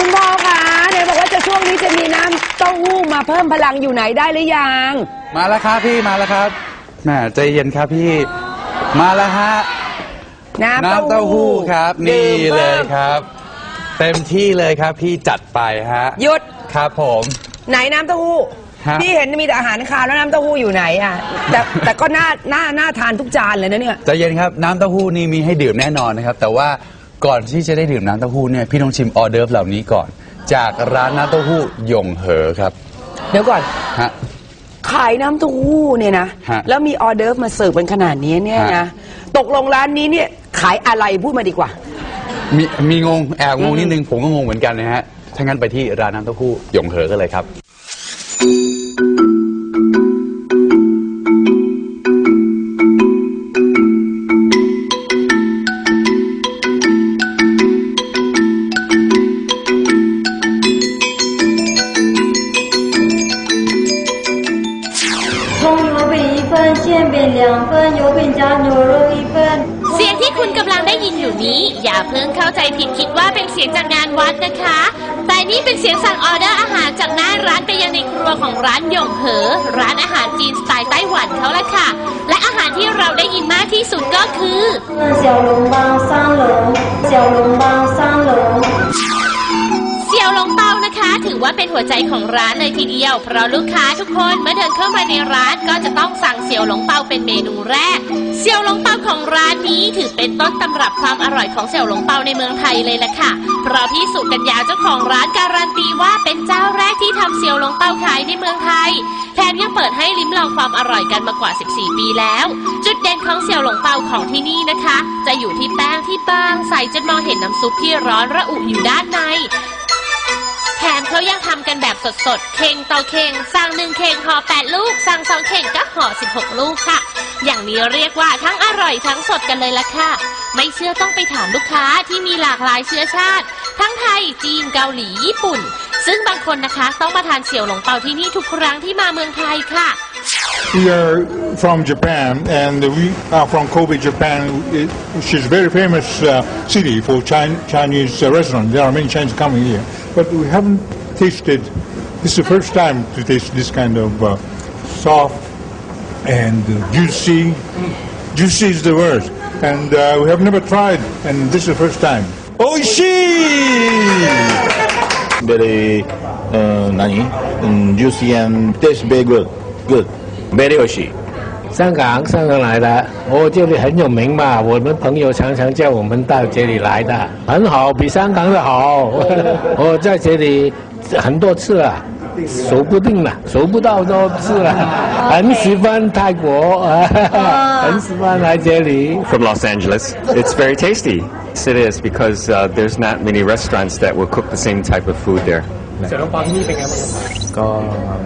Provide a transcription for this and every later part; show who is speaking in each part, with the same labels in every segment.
Speaker 1: คุณพ่อคะไหนบอกว่าจะช่วงนี้จะมีน้ำเต้าหู้มาเพิ่มพลังอยู่ไหนได้หรือยัง
Speaker 2: มาแล้วครับพี่มาแล้วครับแหมใจเย็นครับพี่ มาแล้วฮะ
Speaker 1: น้ำ
Speaker 2: น้ำเต้าหู้ครับ นี่
Speaker 1: ดื่ม
Speaker 2: เล
Speaker 1: พิ่
Speaker 2: ย
Speaker 1: ม
Speaker 2: ครับ เต็มที่เลยครับพี่จัดไปฮะ
Speaker 1: หยุด
Speaker 2: ครับผม
Speaker 1: ไหนน้ำเต้าหู้
Speaker 2: ฮะ
Speaker 1: พี่เห็นมีแต่อาหารคาวแล้วน้ำเต้าหู้อยู่ไหนอะ แต่แต่ก็น่าน่าน่าทานทุกจานเลยนะเนี่ย
Speaker 2: ใจเย็นครับน้ำเต้าหู้นี่มีให้ดื่มแน่นอนนะครับ แต่ว่า ก่อนที่จะได้ดื่มน้ำเต้าหู้เนี่ยพี่ต้องชิมออเดิร์ฟเหล่านี้ก่อน จากร้านน้ำเต้าหู้หยงเหอครับ
Speaker 1: เดี๋ยวก่อน
Speaker 2: ฮะ
Speaker 1: ขายน้ำเต้าหู้เนี่ยนะ
Speaker 2: ฮะ
Speaker 1: แล้วมีออเดิร์ฟมาเสิร์ฟเป็นขนาดนี้เนี่ย
Speaker 2: ฮะ
Speaker 1: นะ ตกลงร้านนี้เนี่ยขายอะไรพูดมาดีกว่า
Speaker 2: มีมีงงแอบงงนิดนึงผมก็งงเหมือนกันนะฮะถ้างั้นไปที่ร้านน้ำเต้าหู้หยงเหอกันเลยครับ
Speaker 3: คุณกำลังได้ยินอยู่นี้ อย่าเพิ่งเข้าใจผิดคิดว่าเป็นเสียงจากงานวัดนะคะ แต่นี่เป็นเสียงสั่งออเดอร์อาหารจากหน้าร้านไปยังในครัวของร้านหยงเหอ ร้านอาหารจีนสไตล์ไต้หวันเขาละค่ะ และอาหารที่เราได้ยินมากที่สุดก็คือ
Speaker 4: เซียวลงบางซาหลง
Speaker 3: เซียวลงบางซาหลงเซียวลงบา ถือว่าเป็นหัวใจของร้านเลยทีเดียว เพราะลูกค้าทุกคนเมื่อเดินเข้ามาในร้านก็จะต้องสั่งเสี่ยวหลงเปาเป็นเมนูแรก เสี่ยวหลงเปาของร้านนี้ถือเป็นต้นตำรับความอร่อยของเสี่ยวหลงเปาในเมืองไทยเลยล่ะค่ะ เพราะพี่สุกัญญาเจ้าของร้านการันตีว่าเป็นเจ้าแรกที่ทำเสี่ยวหลงเปาขายในเมืองไทย แถมยังเปิดให้ลิ้มลองความอร่อยกันมากว่า 14 ปีแล้ว จุดเด่นของเสี่ยวหลงเปาของที่นี่นะคะ จะอยู่ที่แป้งที่บางใสจนมองเห็นน้ำซุปที่ร้อนระอุอยู่ด้านใน แถมเขายังทำกันแบบสดๆ เข่งต่อเข่งสั่งหนึ่งเข่งห่อแปดลูก สั่งสองเข่งก็ห่อสิบหกลูกค่ะ อย่างนี้เรียกว่าทั้งอร่อยทั้งสดกันเลยล่ะค่ะ ไม่เชื่อต้องไปถามลูกค้าที่มีหลากหลายเชื้อชาติ ทั้งไทย จีน เกาหลี ญี่ปุ่น ซึ่งบางคนนะคะต้องมาทานเสี่ยวหลงเปาที่นี่ทุกครั้งที่มาเมืองไทยค่ะ
Speaker 5: We are from Japan, and we are from Kobe, Japan, which is a very famous uh, city for Chin- Chinese uh, restaurants. There are many Chinese coming here, but we haven't tasted. This is the first time to taste this kind of uh, soft and uh, juicy. Juicy is the word, and uh, we have never tried, and this is the first time. Oishi!
Speaker 6: very uh, nani, juicy and tastes very good. Good. Very oishi.
Speaker 7: 香港，香港来的，我这里很有名嘛，我们朋友常常叫我们到这里来的，很好，比香港的好。我在这里很多次了，数不定了，数不到多次了，很喜欢泰国，很喜欢来这里。
Speaker 8: from Los Angeles. It's very tasty. Yes, It is because uh, there's not many restaurants that will cook the same type of food there.
Speaker 7: เสี่ยวหลงเปาที่นี่เป็นไงบ้างก็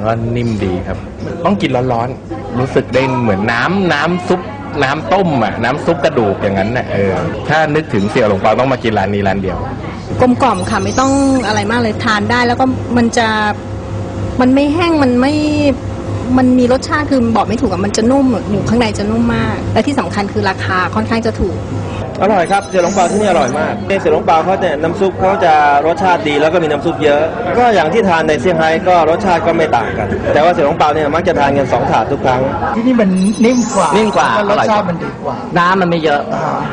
Speaker 7: ก็นิ่มดีครับ ต้องกินร้อนๆ รู้สึกได้เหมือนน้ำน้ำซุปน้ำต้มอะน้ำซุปกระดูกอย่างนั้นน่ะเออถ้านึกถึงเสี่ยวหลงเปาต้องมากินร้านนี้ร้านเดียว
Speaker 9: กลมกล่อมค่ะไม่ต้องอะไรมากเลยทานได้ แล้วก็มันจะมันไม่แห้งมันไม่มันมีรสชาติคือบอกไม่ถูกอะมันจะนุ่มอยู่ข้างในจะนุ่มมาก และที่สำคัญคือราคาค่อนข้างจะถูก
Speaker 10: อร่อยครับเสี่ยวหลงเปาที่นี่อร่อยมากเสี่ยวหลงเปาเขาเนี่ยน้ำซุปเขาจะรสชาติดีแล้วก็มีน้ำซุปเยอะ ก็อย่างที่ทานในเซี่ยงไฮ้ก็รสชาติก็ไม่ต่างกัน แต่ว่าเสี่ยวหลงเปาเนี่ยมักจะทานกันสองถาดทุกครั้ง
Speaker 11: ที่นี่มันนิ่มกว่า
Speaker 12: นิ่มกว่า
Speaker 11: แล้รส
Speaker 12: อร่อยกว่า
Speaker 11: ชาติมันดีกว่า
Speaker 12: น้ำมันไม่เยอะ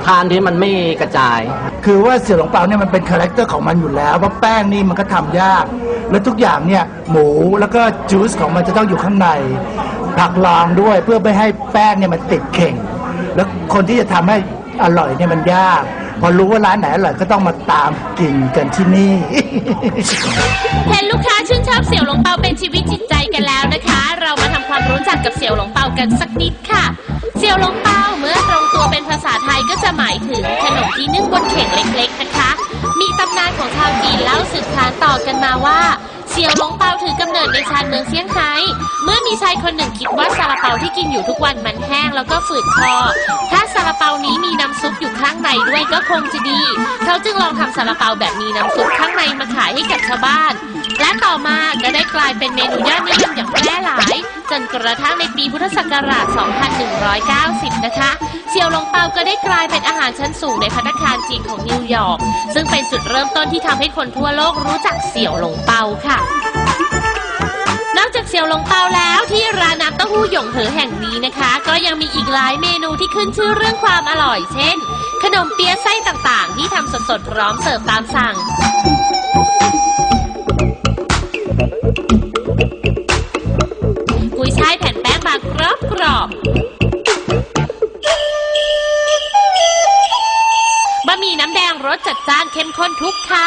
Speaker 12: ทานที่มันไม่กระจาย
Speaker 11: คือว่าเสี่ยวหลงเปาเนี่ยมันเป็นคาแรคเตอร์ของมันอยู่แล้วเพราะแป้งนี่มันก็ทำยาก แล้วทุกอย่างเนี่ยหมูแล้วก็จูสของมันจะต้องอยู่ข้างในผักรองด้วยเพื่อไม่ให้แป้งเนี่ยมันติดเข่ง แล้วคนที่จะทำให้ อร่อยเนี่ยมันยาก พอรู้ว่าร้านไหนอร่อยก็ต้องมาตามกินกันที่นี่
Speaker 3: เห็นลูกค้าชื่นชอบเสี่ยวหลงเปาเป็นชีวิตจิตใจกันแล้วนะคะ เรามาทำความรู้จักกับเสี่ยวหลงเปากันสักนิดค่ะ เสี่ยวหลงเปาเมื่อตรงตัวเป็นภาษาไทยก็จะหมายถึงขนมที่นึ่งบนเข่งเล็กๆนะคะ มีตำนานของชาวจีนเล่าสืบขานต่อกันมาว่า เสี่ยวหลงเปาถือกำเนิดในชานเมืองเซี่ยงไฮ้เมื่อมีชายคนหนึ่งคิดว่าซาลาเปาที่กินอยู่ทุกวันมันแห้งแล้วก็ฝืดคอ ถ้าซาลาเปานี้ ร่ด้วยก็คงจะดี เขาจึงลองทำซาลาเปาแบบมีน้ำซุปข้างในมาขายให้กับชาวบ้าน และต่อมาก็ได้กลายเป็นเมนูยอดนิยมอย่างแพร่หลาย จนกระทั่งในปีพุทธศักราช 2190 นะคะเสี่ยวหลงเปาก็ได้กลายเป็นอาหารชั้นสูงในพัตตาคารจีนของนิวยอร์ก ซึ่งเป็นจุดเริ่มต้นที่ทำให้คนทั่วโลกรู้จักเสี่ยวหลงเปาค่ะนอกจากเสี่ยวหลงเปาแล้วที่ร้านน้ำเต้าหู้หยงเหอแห่งนี้นะคะ ก็ยังมีอีกหลายเมนูที่ขึ้นชื่อเรื่องความอร่อย เช่น ขนมเปี๊ยะไส้ต่างๆ ที่ทำสดๆพร้อมเสิร์ฟตามสั่ง กุยช่ายแผ่นแป้งบางกรอบกรอบบะหมี่น้ำแดงรสจัดจ้านเข้มข้นทุกคำ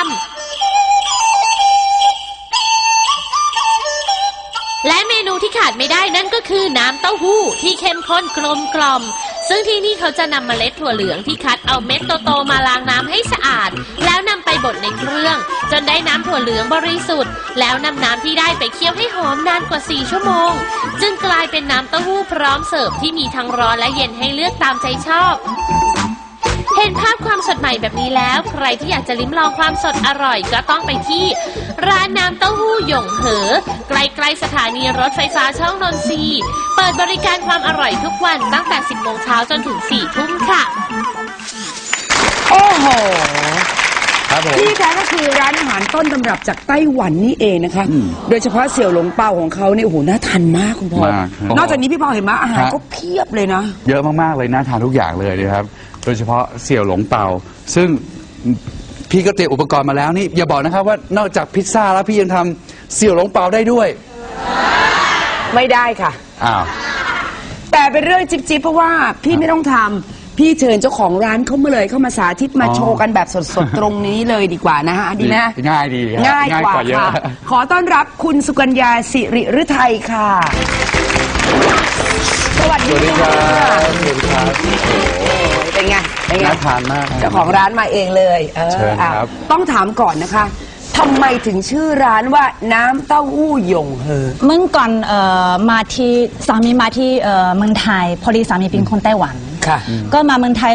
Speaker 3: และเมนูที่ขาดไม่ได้นั่นก็คือน้ำเต้าหู้ที่เข้มข้นกลมกล่อม ซึ่งที่นี่เขาจะนำเมล็ดถั่วเหลืองที่คัดเอาเม็ดโตๆมาล้างน้ำให้สะอาด แล้วนำไปบดในเครื่อง จนได้น้ำถั่วเหลืองบริสุทธิ์ แล้วนำน้ำที่ได้ไปเคี่ยวให้หอมนานกว่า 4 ชั่วโมง จึงกลายเป็นน้ำเต้าหู้พร้อมเสิร์ฟที่มีทั้งร้อนและเย็นให้เลือกตามใจชอบ เห็นภาพความสดใหม่แบบนี้แล้ว ใครที่อยากจะลิ้มลองความสดอร่อย ก็ต้องไปที่ร้านน้ำเต้าหู้หยงเหอ ใกล้ๆสถานีรถไฟฟ้าช่องนนทรีย์เปิดบริการความอร่อยทุกวันตั้งแต่ 10โมงเช้าจนถึง4ทุ่มค่ะ
Speaker 1: โอ้โห
Speaker 2: ครับผม
Speaker 1: ที่แท้ก็คือร้านอาหารต้นตำรับจากไต้หวันนี่เองนะคะ
Speaker 2: อืม
Speaker 1: โดยเฉพาะเสี่ยวหลงเปาของเขาเนี่ยโอ้โหน่าทานมากคุณพ่อ
Speaker 2: มากครับ
Speaker 1: นอกจากนี้พี่พอเห็นไหมอาหาร
Speaker 2: ฮะ
Speaker 1: ก็เพียบเลยนะ
Speaker 2: เยอะมาก ๆ เลยน่าทานทุกอย่างเลยนะครับ โดยเฉพาะเสี่ยวหลงเปาซึ่งพี่ก็เตรียมอุปกรณ์มาแล้วนี่อย่าบอกนะครับว่านอกจากพิซซ่าแล้วพี่ยังทำเสี่ยวหลงเปาได้ด้วย
Speaker 1: ไม่ได้ค่ะ
Speaker 2: อ้าว
Speaker 1: แต่เป็นเรื่องจิ๊บจิ๊บเพราะว่าพี่ไม่ต้องทำพี่เชิญเจ้าของร้านเข้ามาเลยเข้ามาสาธิตมา
Speaker 2: อ๋อ
Speaker 1: โชว์กันแบบสดๆ ตรงนี้เลยดีกว่านะฮะดีนะ
Speaker 2: ง่ายดีครับ
Speaker 1: ง่ายกว่า
Speaker 2: เยอะ
Speaker 1: ค่ะขอต้อนรับคุณสุกัญญาสิริฤทัยค่ะ สวัส
Speaker 2: ส
Speaker 1: ดี
Speaker 2: วัสดีค
Speaker 1: ค่ะ
Speaker 2: รับสวัสดีครับ
Speaker 1: เป็นไงเป็นไง
Speaker 2: น่าทานมาก
Speaker 1: เจ้าของร้านมาเองเลยเออ
Speaker 2: เชิญ
Speaker 1: อะ
Speaker 2: ครับ
Speaker 1: ต้องถามก่อนนะคะทำไมถึงชื่อร้านว่าน้ำเต้าหู้หยงเหอ
Speaker 13: เมื่อก่อนเอ่อมาที่สามีมาที่เอ่อเมืองไทย พอดีสามีเป็นคนไต้หวัน
Speaker 1: ค่ะ
Speaker 13: ก็มาเมืองไทย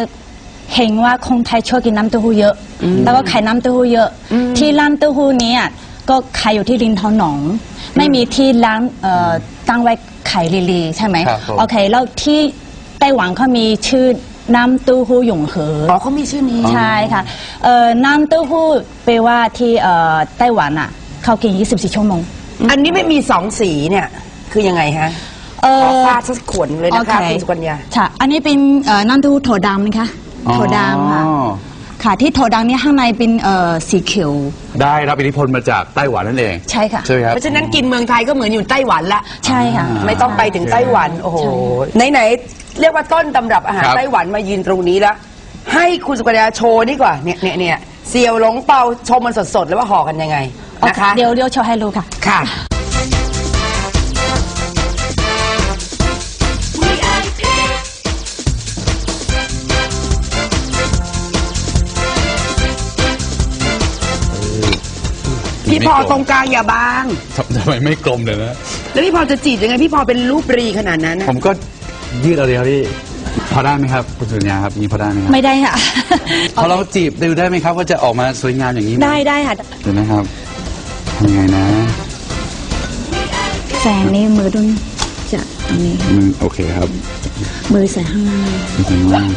Speaker 13: เห็นว่าคนไทยชอบกินน้ำเต้าหู้เยอะ แล้วก็ขายน้ำเต้าหู้เยอะ ที่ร้านเต้าหู้เนี้ก็ขายอยู่ที่ริมถนนไม่มีที่ร้านเอ่อตั้งไว้ขายลีๆใช่ไหม
Speaker 2: ครับผม
Speaker 13: โอเคแล้วที่ไต้หวันเขามีชื่อ น้ำเต้าหู้หยงเหอ
Speaker 1: อ๋อเขามีชื่อนี้
Speaker 13: ใช่ค่ะเอ่อน้ำเต้าหู้แปลว่าที่เอ่อไต้หวันอะ เขากิน 24 ชั่วโมง
Speaker 1: อันนี้ไม่มีสองสีเนี่ย คือยังไงฮะ
Speaker 13: เอ
Speaker 1: ขอ
Speaker 13: อ
Speaker 1: ฟาดสักขวดหนึ่งเลยนะคะคุณสุกัญญา
Speaker 13: ค่ะ อันนี้เป็นเอ่อน้ำเต้าหู้ถั่วดำนะคะ
Speaker 2: อ๋อ
Speaker 13: ถั่วดำค่ะ ค่ะ ที่ถั่วดำเนี่ยข้างในเป็นเอ่อสีเขียว
Speaker 2: ได้รับอิทธิพลมาจากไต้หวันนั่นเอง
Speaker 13: ใช่ค่ะ
Speaker 2: ใช่ไหมครับ
Speaker 1: เพราะฉะนั้นกินเมืองไทยก็เหมือนอยู่ไต้หวันละ
Speaker 13: ใช่ค่ะ
Speaker 1: ไม่ต้องไปถึงไต้หวัน โอ้โห ไหน ๆ เรียกว่าต้นตำรับอาหาร
Speaker 2: ครับ
Speaker 1: ไต้หวันมายืนตรงนี้แล้ว ให้คุณสุกัญญาโชว์นี่กว่าเนี่ยเนี่ยเนี่ยเซียวหลงเปาชมมันสดๆ แล้วว่าห่อกันยังไงนะคะ
Speaker 13: เดี๋ยวเดี๋ยวโชว์ให้ดูค่ะ
Speaker 1: ค่ะ พี่พอตรงกลางอย่าบาง
Speaker 2: ทำทำไมไม่กลมเลยนะ
Speaker 1: แล้วพี่พอจะจีบยังไง พี่พอเป็นรูปรีขนาดนั้นน่ะ
Speaker 2: ผมก็ ยืดเอาเลยครับพี่พอได้ไหมครับคุณสุญญาครับอย่างนี้พอได้ไหมครับ
Speaker 13: ไม่ได้ค่ะ
Speaker 2: พอเราจีบดูได้ไหมครับ ว่าจะออกมาสวยงามอย่างนี้ไหม
Speaker 13: ได้ได้ค่ะ
Speaker 2: เดี๋ยวนะครับทำยังไงนะ
Speaker 13: แสงนี้มือดุนจะอันนี้
Speaker 2: อืมโอเคครับ
Speaker 13: มือใส่ข้างล่าง
Speaker 2: อืม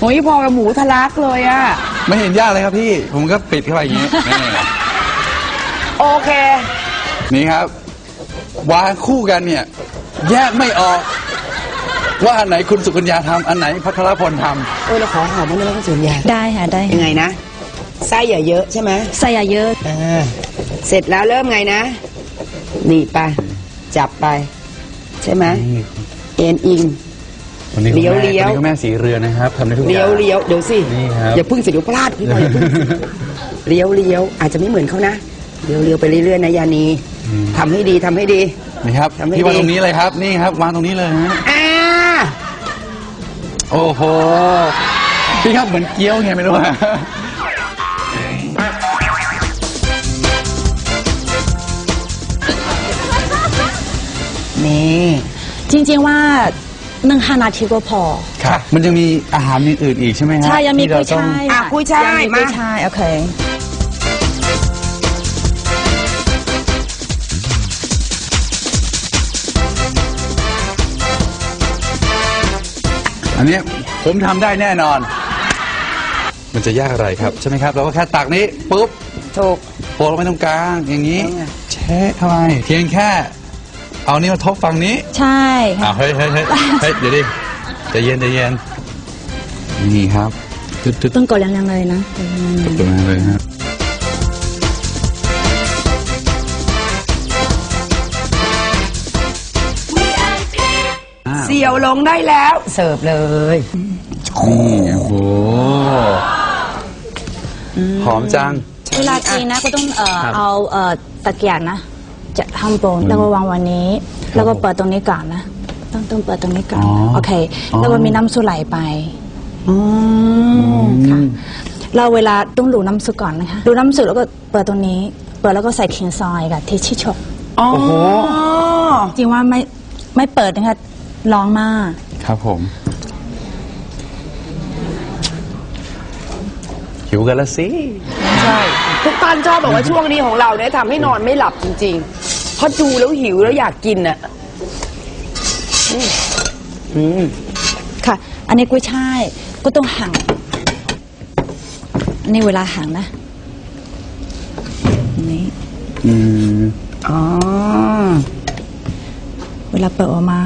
Speaker 1: โอ้ยพอกับหมูทะลักเลยอะ
Speaker 2: ไม่เห็นยากเลยครับพี่ ผมก็ปิดเข้าไปอย่างนี้นี่
Speaker 1: โอเค
Speaker 2: นี่ครับ วางคู่กันเนี่ย แยกไม่ออก ว่าอันไหนคุณสุกัญญาทำอันไหนพัทรพลทำ
Speaker 1: เออเราขอหอมมันได้ไหมคุณสุญญา
Speaker 13: ได้ค่ะได้
Speaker 1: ยังไงนะไส้อย่าเยอะใช่ไหม
Speaker 13: ใส่อย่าเยอะ
Speaker 1: อ่าเสร็จแล้วเริ่มไงนะนี่ไป จับไป ใช่ไหมเอ็นอิง
Speaker 2: วันนี้คุณ
Speaker 1: เลี้ยว
Speaker 2: แม่
Speaker 1: เลี้ยว
Speaker 2: วันนี้คุณแม่สีเรือนนะครับทำได้ทุกอ
Speaker 1: เลี้ย
Speaker 2: ย่าวง
Speaker 1: เลี้ยวเดี๋ยวสิ
Speaker 2: นี่ครับ
Speaker 1: อย่าพึ่งสิเดี๋ยวพลาดพี่บอยอย่าพึ่งเลี้ยวเลี้ยวอาจจะไม่เหมือนเขานะเลี้ยวเลี้ยวไปเรื่อยๆนะยานีทำให้ดีทำให้ดี
Speaker 2: นี่ครับ
Speaker 1: ทำให้
Speaker 2: พี่วาง
Speaker 1: ดี
Speaker 2: ตรงนี้เลยครับนี่ครับวางตรงนี้เลยฮะ
Speaker 1: อ่า
Speaker 2: โอ้โห พี่ครับเหมือนเกี๊ยวไงไม่รู้อะ
Speaker 1: นี่
Speaker 13: จริงๆว่าหนึ่งห้านาทีก็พอ
Speaker 2: ครับ มันจะมีอาหารอื่นๆอีกใช่ไหมฮะ
Speaker 13: ใช่ยังมี
Speaker 2: ที่
Speaker 13: กุ้
Speaker 2: เรา
Speaker 13: ย
Speaker 2: ต้อง
Speaker 13: ช่าย
Speaker 1: อะกุ้ยช่าย
Speaker 13: งมี
Speaker 1: มา
Speaker 13: กุ้ยช่ายโอเค
Speaker 2: นเนี้ยผมทำได้แน่นอน มันจะยากอะไรครับ ใช่ไหมครับ เราก็แค่ตักนี้ปุ๊บ
Speaker 1: ถูก
Speaker 2: โปะลงไปตรงกลางอย่างนี้
Speaker 1: แล้วไง
Speaker 2: แช่เข้าไปเพียงแค่ เอานี่มาทบฝั่งนี้
Speaker 13: ใช่ค่ะ
Speaker 2: อ้าวเฮ้ยเฮ้ยเฮ้ยเฮ้ยเดี๋ยวดิใจเย็นใจเย็นนี่ครับตึ๊ดตึ๊ด
Speaker 13: ต้องกดแรงๆเลยนะ
Speaker 2: ตบมาเลยฮะ
Speaker 1: เสี่ยวหลงได้แล้ว เสิร์ฟเลย
Speaker 2: นี่โอ้โหหอมจัง
Speaker 13: เวลากินนะก็ต้องเอ่อ
Speaker 2: ครับ
Speaker 13: เอาเอ่อตะเกียบนะ จะทำโปนแล้วก็วางวันนี้ แล้วก็เปิดตรงนี้ก่อนนะ ต้องต้องเปิดตรงนี้ก่อน
Speaker 2: อ๋อ
Speaker 13: โอเค
Speaker 2: อ๋อ
Speaker 13: แล้วก็มีน้ำซุปไหลไปค่ะเราเวลาต้องดูน้ำซุปก่อนนะคะดูน้ำซุปแล้วก็เปิดตรงนี้ เปิดแล้วก็ใส่ขิงซอยกับที่ชิชก
Speaker 1: โอ้โห
Speaker 13: จริงว่าไม่ไม่เปิดนะคะ ร้องมาก
Speaker 2: ครับผม หิวกันละสิ
Speaker 1: ใช่ ทุกท่านชอบบอกว่าช่วงนี้ของเราเนี่ยทำให้นอนไม่หลับจริงๆเพราะดูแล้วหิวแล้วอยากกินอะอืม
Speaker 13: ค่ะ อันนี้กุ้ยช่ายก็ต้องหั่นอันนี้เวลาหั่นนะอันนี้
Speaker 2: อืม
Speaker 1: อ๋อ
Speaker 13: เวลาเปิดออกมา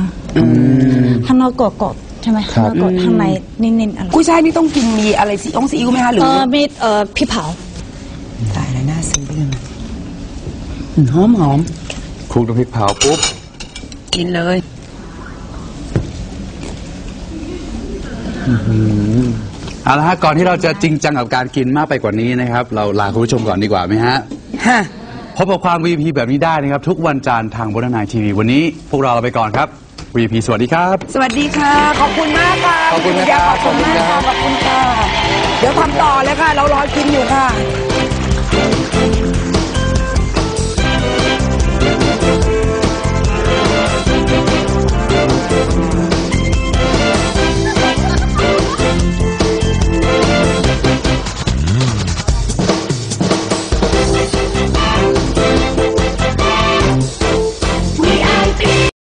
Speaker 13: ข้างนอกกรอบๆใช่ไหม
Speaker 2: ครั
Speaker 13: ข้าง
Speaker 2: บ
Speaker 13: นอกกรอบข้างในนิ่มๆอะไร
Speaker 1: กุ้ยช่ายนี่ต้องกินมีอะไรซีองซีอิ๊วไหมคะหรือ
Speaker 13: เออมีเอ่อพี่เผา
Speaker 1: ตายแล้วน่าซื้อเลยอืมหอมหอม
Speaker 2: คลุกน้ำพริกเผาปุ๊บ
Speaker 1: กินเลย
Speaker 2: เอาละฮะก่อนที่เราจะจริงจังกับการกินมากไปกว่านี้นะครับ เราลาคุณผู้ชมก่อนดีกว่าไหมฮะ
Speaker 1: ฮะ
Speaker 2: พบกับความ VP แบบนี้ได้นะครับ ทุกวันจันทร์ทางบนนายทีวี วันนี้พวกเราลาไปก่อนครับ VP สวัสดีครับ
Speaker 1: สวัสดีค่ะ ขอบคุณมากค่ะ
Speaker 2: ขอบคุณนะครับ
Speaker 1: ขอบคุณมากค่ะขอบคุณค่ะ เดี๋ยวทำต่อเลยค่ะ เรารอกินอยู่ค่ะ